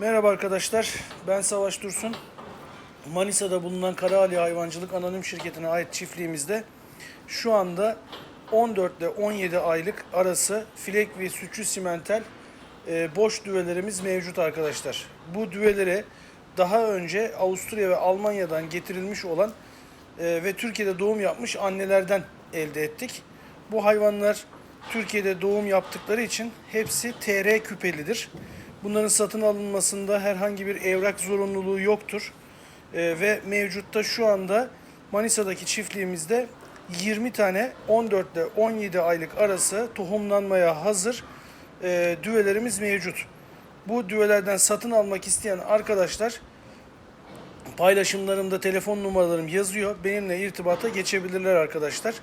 Merhaba arkadaşlar, ben Savaş Dursun. Manisa'da bulunan Karaali Hayvancılık Anonim Şirketi'ne ait çiftliğimizde şu anda 14 ile 17 aylık arası filek ve sütçü simental e, boş düvelerimiz mevcut arkadaşlar. Bu düvelere daha önce Avusturya ve Almanya'dan getirilmiş olan e, ve Türkiye'de doğum yapmış annelerden elde ettik. Bu hayvanlar Türkiye'de doğum yaptıkları için hepsi TR küpelidir. Bunların satın alınmasında herhangi bir evrak zorunluluğu yoktur. E, ve mevcutta şu anda Manisa'daki çiftliğimizde 20 tane 14 ile 17 aylık arası tohumlanmaya hazır e, düvelerimiz mevcut. Bu düvelerden satın almak isteyen arkadaşlar paylaşımlarımda telefon numaralarım yazıyor. Benimle irtibata geçebilirler arkadaşlar.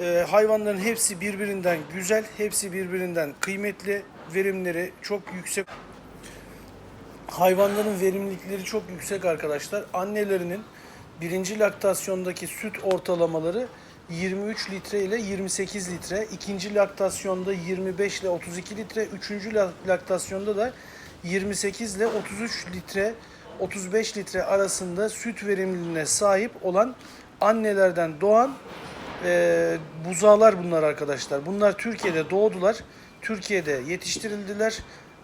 Ee, hayvanların hepsi birbirinden güzel, hepsi birbirinden kıymetli, verimleri çok yüksek. Hayvanların verimlilikleri çok yüksek arkadaşlar. Annelerinin birinci laktasyondaki süt ortalamaları 23 litre ile 28 litre. ikinci laktasyonda 25 ile 32 litre. Üçüncü la- laktasyonda da 28 ile 33 litre, 35 litre arasında süt verimliliğine sahip olan annelerden doğan e, buzağlar bunlar arkadaşlar. Bunlar Türkiye'de doğdular. Türkiye'de yetiştirildiler.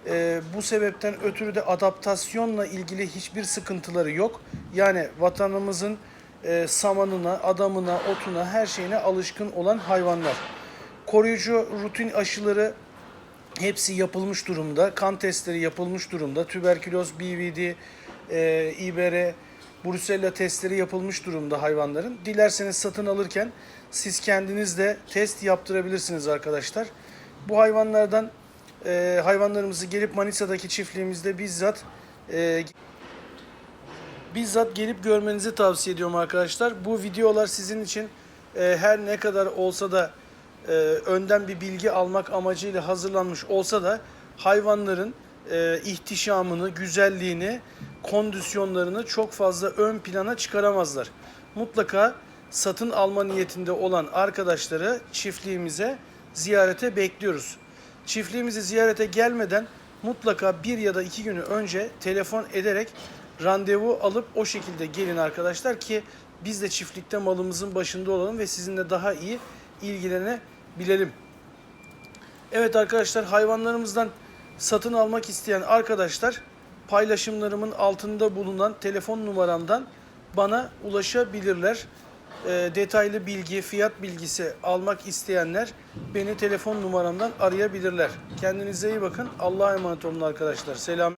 E, bu sebepten ötürü de adaptasyonla ilgili hiçbir sıkıntıları yok. Yani vatanımızın e, samanına, adamına, otuna, her şeyine alışkın olan hayvanlar. Koruyucu rutin aşıları hepsi yapılmış durumda. Kan testleri yapılmış durumda. Tüberküloz, BVD, e, İBR, Brusella testleri yapılmış durumda hayvanların. Dilerseniz satın alırken siz kendiniz de test yaptırabilirsiniz arkadaşlar. Bu hayvanlardan e, hayvanlarımızı gelip Manisa'daki çiftliğimizde bizzat e, bizzat gelip görmenizi tavsiye ediyorum arkadaşlar. Bu videolar sizin için e, her ne kadar olsa da e, önden bir bilgi almak amacıyla hazırlanmış olsa da hayvanların e, ihtişamını, güzelliğini, kondisyonlarını çok fazla ön plana çıkaramazlar. Mutlaka satın alma niyetinde olan arkadaşları çiftliğimize ziyarete bekliyoruz. Çiftliğimizi ziyarete gelmeden mutlaka bir ya da iki günü önce telefon ederek randevu alıp o şekilde gelin arkadaşlar ki biz de çiftlikte malımızın başında olalım ve sizinle daha iyi ilgilenebilelim. Evet arkadaşlar hayvanlarımızdan satın almak isteyen arkadaşlar paylaşımlarımın altında bulunan telefon numaramdan bana ulaşabilirler. Ee, detaylı bilgi, fiyat bilgisi almak isteyenler beni telefon numaramdan arayabilirler. Kendinize iyi bakın. Allah'a emanet olun arkadaşlar. Selam.